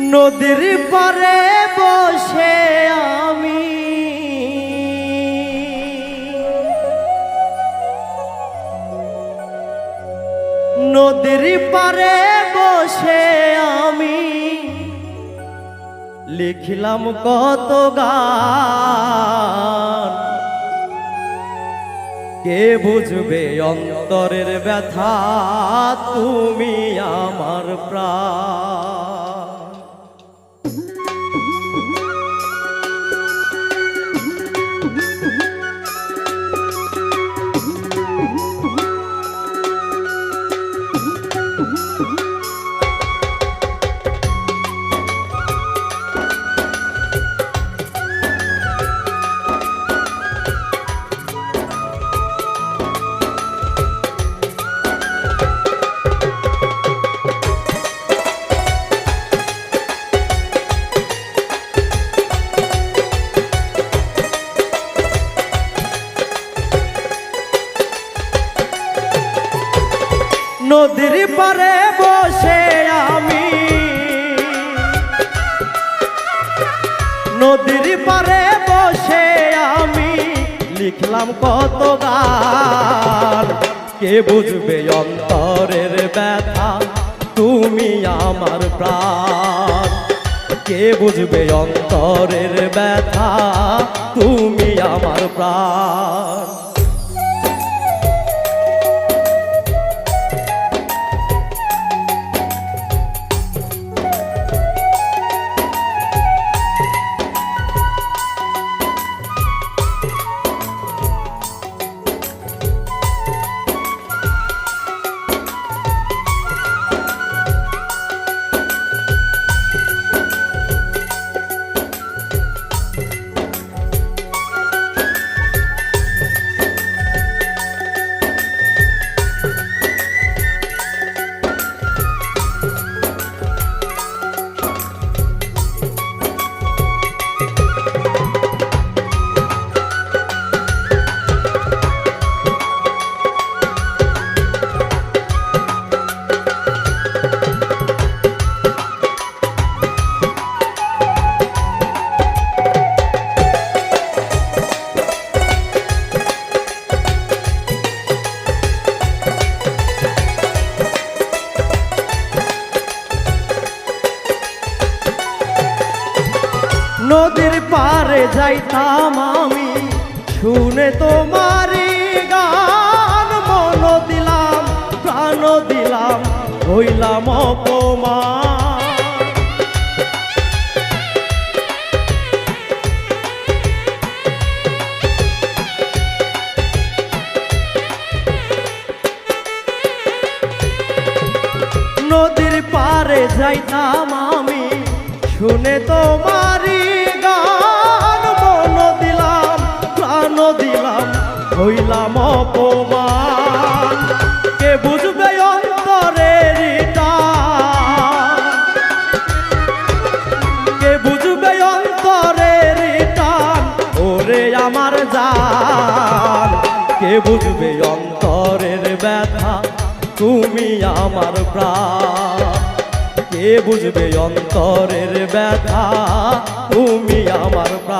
নদীর পারে বসে আমি। নদীর পারে বসে আমি। লিখিলাম কত গান। কে বুঝবে অন্তরের ব্যথা? তুমি আমার প্রাণ। নদীর পারে বসে আমি। নদীর পারে বসে আমি লিখলাম কত গান। কে বুঝবে অন্তরের ব্যথা? তুমি আমার প্রাণ। কে বুঝবে অন্তরের ব্যথা? তুমি আমার প্রাণ। পারে যাইতাম আমি, শুনে তোমারি গান মন দিলাম, প্রাণ দিলাম, হইলাম অপমান। নদীর পারে যাইতাম আমি, শুনে তোমারি বুঝবে অন্তরের ব্যথা তুমি আমার প্রাণ। কে বুঝবে অন্তরের ব্যথা তুমি আমার প্রাণ।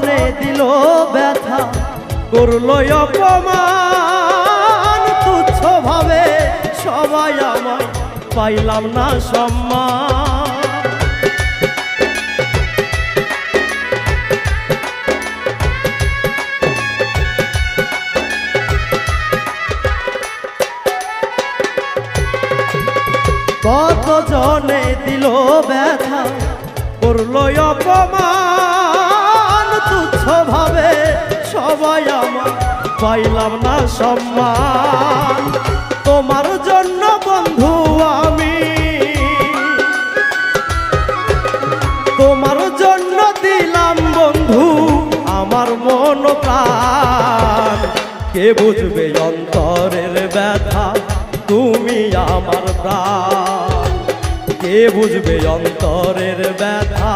জনে দিল ব্যথা করল অপমান। তুচ্ছ ভাবে সবাই আমায় পাইলাম না সম্মান। কত জনে দিল ব্যথা করল অপমান। তুচ্ছ ভাবে সবাই আমার পাইলাম না সম্মান। তোমার জন্য বন্ধু আমি। তোমার জন্য দিলাম বন্ধু আমার মন প্রাণ। কে বুঝবে অন্তরের ব্যথা? তুমি আমার প্রাণ। কে বুঝবে অন্তরের ব্যথা?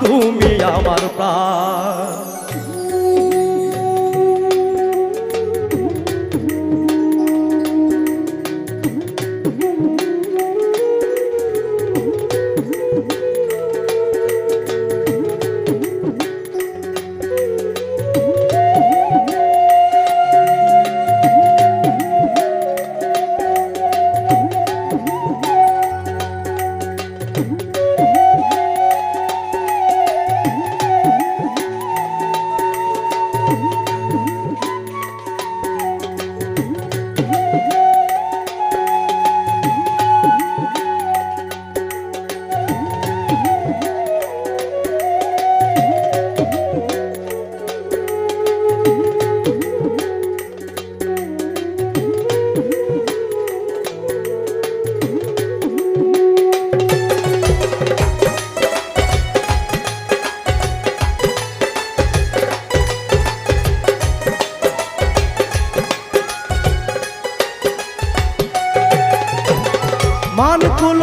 তুমি আমার প্রাণ।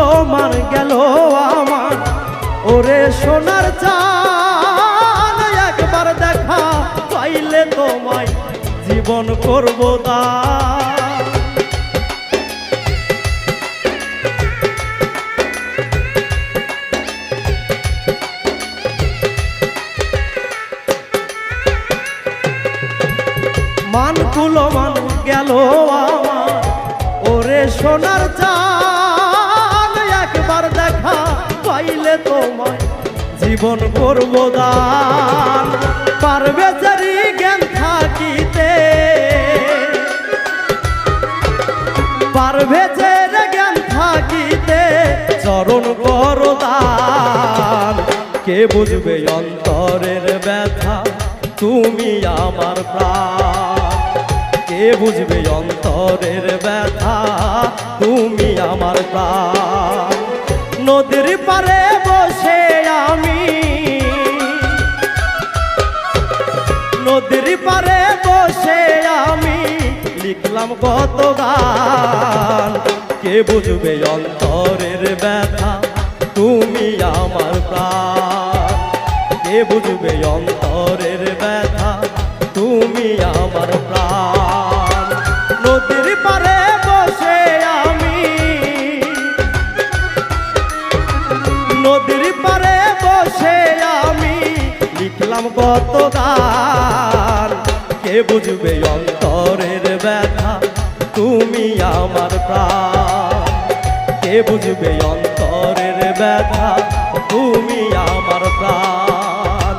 মান কুলো মার গেল আমার। ওরে সোনার চান একবার দেখা পাইলে তোমায় জীবন করব দান মান কুলো মান গেল আমার। ওরে সোনার দেখা পাইলে তোমায় জীবন করব দান। পারবে জারি জ্ঞান থাকিতে। পারবে যে জ্ঞান থাকিতে, চরণ করো দান। কে বুঝবে অন্তরের ব্যথা? তুমি আমার প্রাণ। কে বুঝবে অন্তরের ব্যথা? তুমি আমার প্রাণ। নদীর পারে বসে আমি। নদীর পারে বসে আমি লিখলাম কত গান। কে বুঝবে অন্তরের ব্যথা? তুমি আমার প্রাণ। কে বুঝবে অন্তরের ব্যথা? তুমি আমার প্রাণ। নদীর পারে বসে লিখলাম কত গান কে বুঝবে অন্তরের ব্যথা? তুমি আমার প্রাণ। কে বুঝবে অন্তরের ব্যথা? তুমি আমার প্রাণ।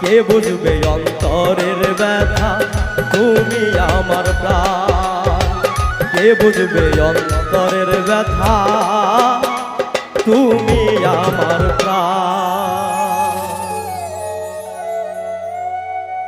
কে বুঝবে অন্তরের ব্যথা? তুমি আমার প্রাণ। কে বুঝবে অন্তরের ব্যথা? তুমি আমার প্রাণ।